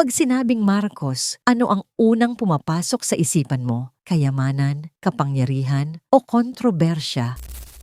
Pag sinabing Marcos, ano ang unang pumapasok sa isipan mo? Kayamanan, kapangyarihan, o kontrobersya?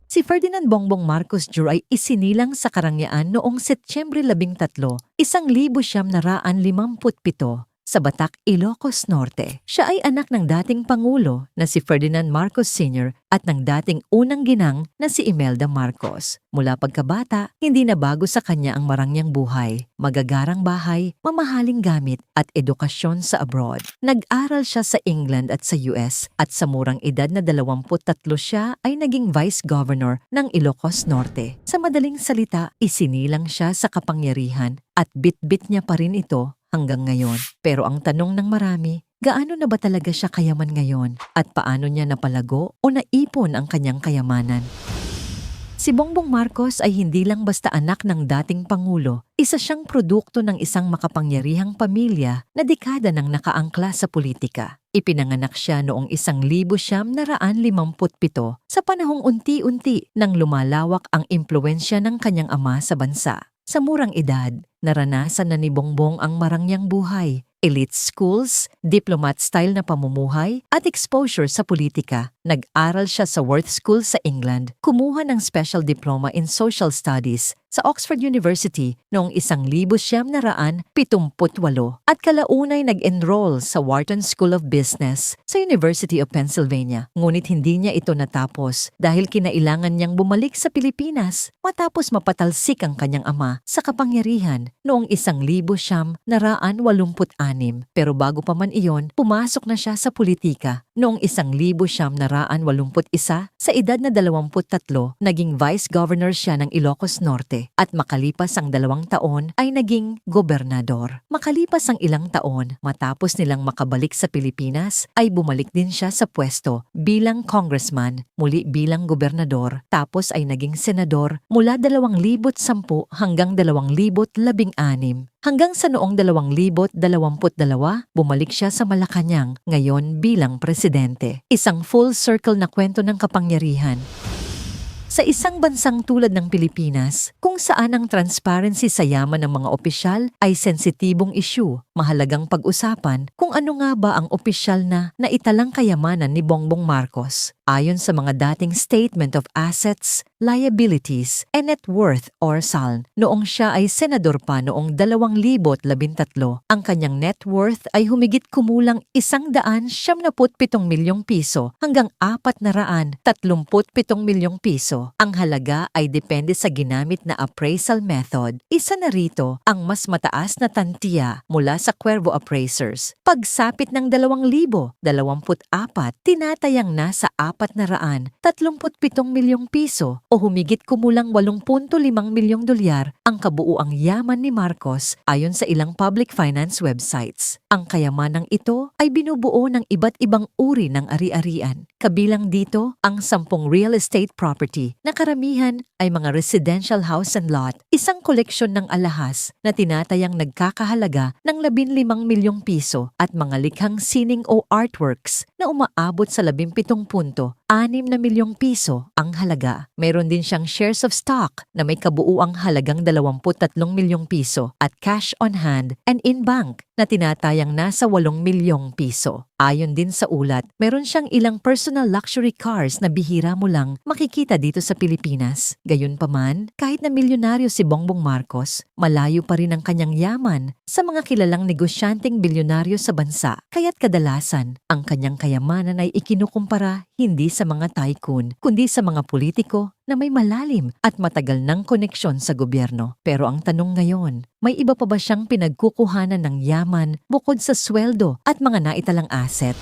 Si Ferdinand Bongbong Marcos Jr. ay isinilang sa karangyaan noong Setyembre 13, 1957 sa Batak, Ilocos Norte. Siya ay anak ng dating Pangulo na si Ferdinand Marcos Sr. at ng dating unang ginang na si Imelda Marcos. Mula pagkabata, hindi na bago sa kanya ang marangyang buhay, magagarang bahay, mamahaling gamit at edukasyon sa abroad. Nag-aral siya sa England at sa US at sa murang edad na 23 siya ay naging Vice Governor ng Ilocos Norte. Sa madaling salita, isinilang siya sa kapangyarihan at bit-bit niya pa rin ito hanggang ngayon. Pero ang tanong ng marami, gaano na ba talaga siya kayaman ngayon at paano niya napalago o naipon ang kanyang kayamanan? Si Bongbong Marcos ay hindi lang basta anak ng dating Pangulo, isa siyang produkto ng isang makapangyarihang pamilya na dekada nang nakaangkla sa politika. Ipinanganak siya noong isang libo siyam na raan limamputpito sa panahong unti-unti nang lumalawak ang impluensya ng kanyang ama sa bansa. Sa murang edad, naranasan na ni Bongbong ang marangyang buhay, elite schools, diplomat-style na pamumuhay, at exposure sa politika. Nag-aral siya sa Worth School sa England, kumuha ng special diploma in social studies sa Oxford University noong 1978 at kalaunay nag-enroll sa Wharton School of Business sa University of Pennsylvania. Ngunit hindi niya ito natapos dahil kinailangan niyang bumalik sa Pilipinas matapos mapatalsik ang kanyang ama sa kapangyarihan noong 1986. Pero bago pa man iyon, pumasok na siya sa politika noong isang libo siyam na raan walumput isa sa edad na 23, naging Vice Governor siya ng Ilocos Norte at makalipas ang dalawang taon ay naging gobernador. Makalipas ang ilang taon, matapos nilang makabalik sa Pilipinas, ay bumalik din siya sa pwesto bilang congressman, muli bilang gobernador, tapos ay naging senador mula 2010 hanggang 2016. Hanggang sa noong 2022, bumalik siya sa Malacanang, ngayon bilang presidente. Isang full circle na kwento ng kapangyarihan. Sa isang bansang tulad ng Pilipinas, kung saan ang transparency sa yaman ng mga opisyal ay sensitibong issue, mahalagang pag-usapan kung ano nga ba ang opisyal na naitalang kayamanan ni Bongbong Marcos. Ayon sa mga dating Statement of Assets, Liabilities, and Net Worth or SALN, noong siya ay senador pa noong 2013, ang kanyang net worth ay humigit kumulang 177 milyong piso hanggang 437 milyong piso. Ang halaga ay depende sa ginamit na appraisal method. Isa na rito ang mas mataas na tantiya mula sa Cuervo Appraisers. Pagsapit ng 2,024, tinatayang nasa 437 milyong piso o humigit kumulang 8.5 milyong dolyar ang kabuuang yaman ni Marcos ayon sa ilang public finance websites. Ang kayamanang ito ay binubuo ng iba't ibang uri ng ari-arian. Kabilang dito ang 10 real estate property na karamihan ay mga residential house and lot, isang koleksyon ng alahas na tinatayang nagkakahalaga ng 15 milyong piso at mga likhang sining o artworks na umaabot sa 17 punto 6 na milyong piso ang halaga. Meron din siyang shares of stock na may kabuuang halagang 23 milyong piso at cash on hand and in bank na tinatayang nasa 8 milyong piso. Ayon din sa ulat, meron siyang ilang personal luxury cars na bihira mo lang makikita dito sa Pilipinas. Gayunpaman, kahit na milyonaryo si Bongbong Marcos, malayo pa rin ang kanyang yaman sa mga kilalang negosyanteng bilyonaryo sa bansa. Kaya't kadalasan, ang kanyang kayamanan ay ikinukumpara hindi sa mga tycoon, kundi sa mga politiko na may malalim at matagal ng koneksyon sa gobyerno. Pero ang tanong ngayon, may iba pa ba siyang pinagkukuhanan ng yaman bukod sa sweldo at mga naitalang asset?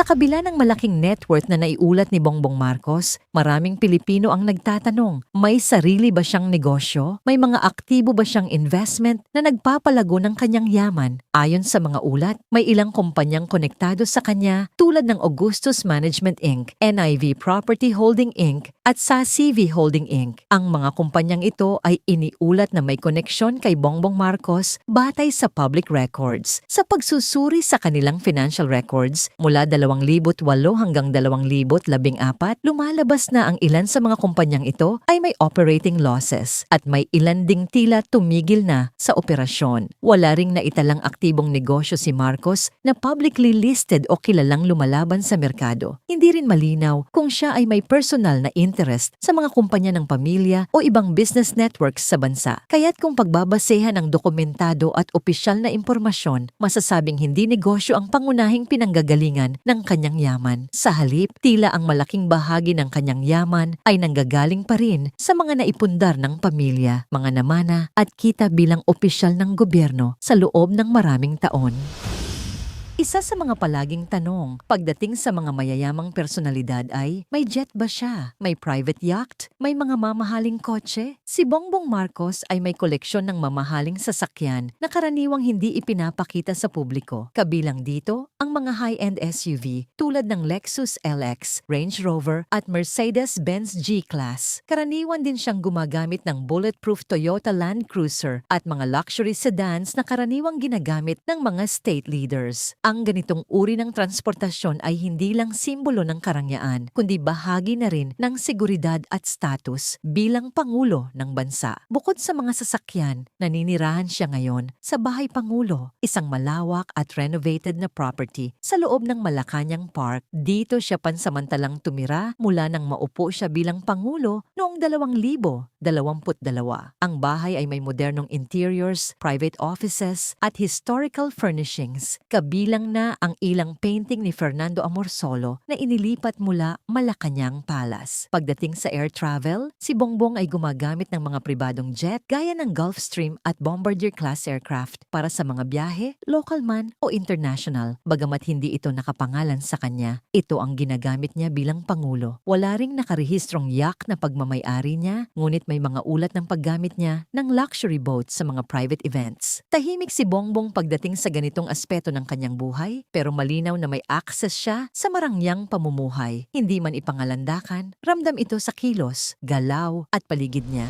Sa kabila ng malaking net worth na naiulat ni Bongbong Marcos, maraming Pilipino ang nagtatanong, may sarili ba siyang negosyo? May mga aktibo ba siyang investment na nagpapalago ng kanyang yaman? Ayon sa mga ulat, may ilang kumpanyang konektado sa kanya tulad ng Augustus Management Inc., NIV Property Holding Inc., at sa CV Holding Inc. Ang mga kumpanyang ito ay iniulat na may koneksyon kay Bongbong Marcos batay sa public records. Sa pagsusuri sa kanilang financial records mula 2008 hanggang 2014, lumalabas na ang ilan sa mga kumpanyang ito ay may operating losses at may ilan ding tila tumigil na sa operasyon. Wala ring naitalang aktibong negosyo si Marcos na publicly listed o kilalang lumalaban sa merkado. Hindi rin malinaw kung siya ay may personal na interest sa mga kumpanya ng pamilya o ibang business networks sa bansa. Kaya't kung pagbabasehan ng dokumentado at opisyal na impormasyon, masasabing hindi negosyo ang pangunahing pinanggagalingan ng kanyang yaman. Sa halip, tila ang malaking bahagi ng kanyang yaman ay nanggagaling pa rin sa mga naipundar ng pamilya, mga namana at kita bilang opisyal ng gobyerno sa loob ng maraming taon. Isa sa mga palaging tanong pagdating sa mga mayayamang personalidad ay, may jet ba siya? May private yacht? May mga mamahaling kotse? Si Bongbong Marcos ay may koleksyon ng mamahaling sasakyan na karaniwang hindi ipinapakita sa publiko. Kabilang dito, ang mga high-end SUV tulad ng Lexus LX, Range Rover at Mercedes-Benz G-Class. Karaniwan din siyang gumagamit ng bulletproof Toyota Land Cruiser at mga luxury sedans na karaniwang ginagamit ng mga state leaders. Ang ganitong uri ng transportasyon ay hindi lang simbolo ng karangyaan, kundi bahagi na rin ng seguridad at status bilang Pangulo ng bansa. Bukod sa mga sasakyan, naninirahan siya ngayon sa Bahay Pangulo, isang malawak at renovated na property sa loob ng Malacanang Park. Dito siya pansamantalang tumira mula nang maupo siya bilang Pangulo noong 2022. Ang bahay ay may modernong interiors, private offices at historical furnishings, kabilang na ang ilang painting ni Fernando Amorsolo na inilipat mula Malacanang Palace. Pagdating sa air travel, si Bongbong ay gumagamit ng mga pribadong jet gaya ng Gulfstream at Bombardier class aircraft para sa mga biyahe, local man o international. Bagamat hindi ito nakapangalan sa kanya, ito ang ginagamit niya bilang pangulo. Wala ring nakarehistrong yak na pagmamayari niya, ngunit may mga ulat ng paggamit niya ng luxury boats sa mga private events. Tahimik si Bongbong pagdating sa ganitong aspeto ng kanyang buhay, pero malinaw na may access siya sa marangyang pamumuhay. Hindi man ipangalandakan, ramdam ito sa kilos, galaw at paligid niya.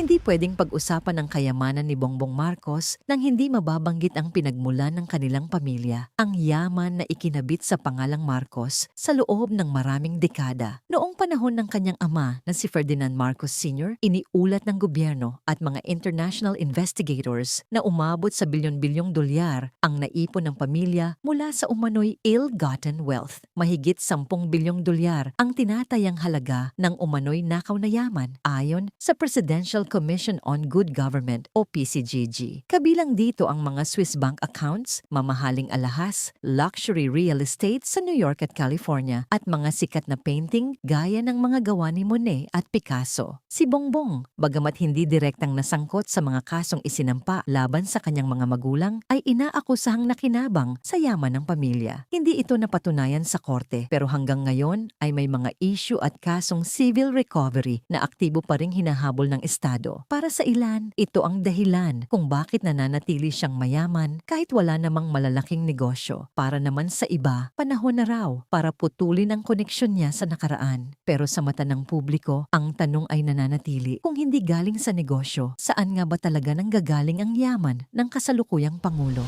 Hindi pwedeng pag-usapan ang kayamanan ni Bongbong Marcos nang hindi mababanggit ang pinagmulan ng kanilang pamilya, ang yaman na ikinabit sa pangalang Marcos sa loob ng maraming dekada. Noong panahon ng kanyang ama na si Ferdinand Marcos Sr., iniulat ng gobyerno at mga international investigators na umabot sa bilyon-bilyong dolyar ang naipon ng pamilya mula sa umano'y ill-gotten wealth. Mahigit 10 bilyong dolyar ang tinatayang halaga ng umano'y nakaw na yaman ayon sa Presidential Commission on Good Government o PCGG. Kabilang dito ang mga Swiss bank accounts, mamahaling alahas, luxury real estate sa New York at California at mga sikat na painting gaya ng mga gawa ni Monet at Picasso. Si Bongbong, bagamat hindi direktang nasangkot sa mga kasong isinampa laban sa kanyang mga magulang, ay inaakusahang nakinabang sa yaman ng pamilya. Hindi ito napatunayan sa korte pero hanggang ngayon ay may mga issue at kasong civil recovery na aktibo pa ring hinahabol ng Estado. Para sa ilan, ito ang dahilan kung bakit nananatili siyang mayaman kahit wala namang malalaking negosyo. Para naman sa iba, panahon na raw para putulin ang koneksyon niya sa nakaraan. Pero sa mata ng publiko, ang tanong ay nananatili kung hindi galing sa negosyo, saan nga ba talaga nang gagaling ang yaman ng kasalukuyang Pangulo?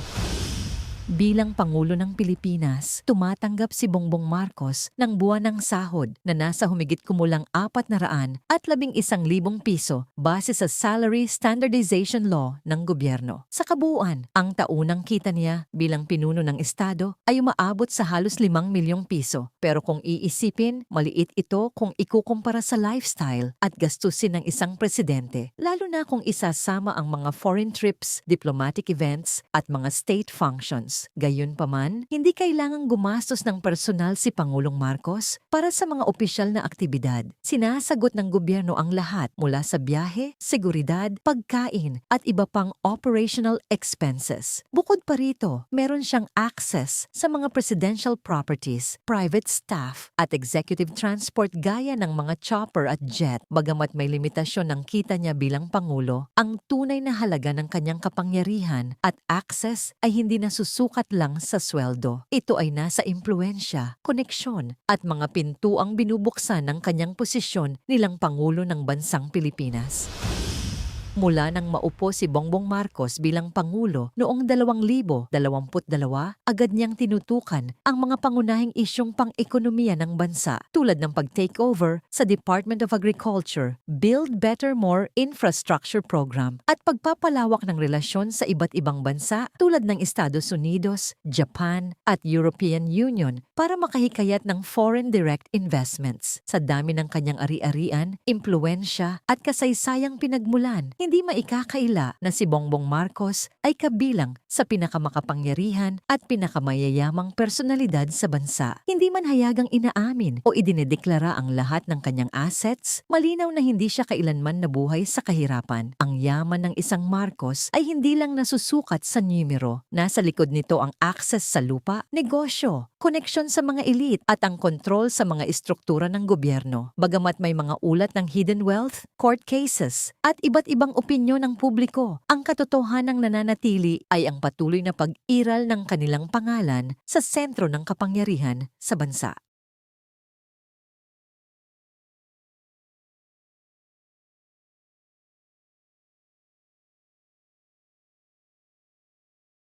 Bilang Pangulo ng Pilipinas, tumatanggap si Bongbong Marcos ng buwan ng sahod na nasa humigit kumulang apat na raan at labing isang libong piso base sa Salary Standardization Law ng gobyerno. Sa kabuuan, ang taunang kita niya bilang pinuno ng Estado ay umaabot sa halos limang milyong piso. Pero kung iisipin, maliit ito kung ikukumpara sa lifestyle at gastusin ng isang presidente, lalo na kung isasama ang mga foreign trips, diplomatic events at mga state functions. Gayunpaman, hindi kailangang gumastos ng personal si Pangulong Marcos para sa mga opisyal na aktibidad. Sinasagot ng gobyerno ang lahat mula sa biyahe, seguridad, pagkain at iba pang operational expenses. Bukod pa rito, meron siyang access sa mga presidential properties, private staff at executive transport gaya ng mga chopper at jet. Bagamat may limitasyon ng kita niya bilang Pangulo, ang tunay na halaga ng kanyang kapangyarihan at access ay hindi nasusukat lang sa sweldo. Ito ay nasa impluensya, koneksyon at mga pintuang binubuksan ng kanyang posisyon nilang Pangulo ng Bansang Pilipinas. Mula nang maupo si Bongbong Marcos bilang Pangulo noong 2022, agad niyang tinutukan ang mga pangunahing isyong pang-ekonomiya ng bansa tulad ng pag-takeover sa Department of Agriculture, Build Better More Infrastructure Program at pagpapalawak ng relasyon sa iba't ibang bansa tulad ng Estados Unidos, Japan at European Union para makahikayat ng foreign direct investments. Sa dami ng kanyang ari-arian, impluensya at kasaysayang pinagmulan, hindi maikakaila na si Bongbong Marcos ay kabilang sa pinakamakapangyarihan at pinakamayayamang personalidad sa bansa. Hindi man hayagang inaamin o idinedeklara ang lahat ng kanyang assets, malinaw na hindi siya kailanman nabuhay sa kahirapan. Ang yaman ng isang Marcos ay hindi lang nasusukat sa numero. Nasa likod nito ang access sa lupa, negosyo, koneksyon sa mga elite at ang kontrol sa mga istruktura ng gobyerno. Bagamat may mga ulat ng hidden wealth, court cases, at iba't ibang opinyon ng publiko, ang katotohanang nananatili ay ang patuloy na pag-iral ng kanilang pangalan sa sentro ng kapangyarihan sa bansa.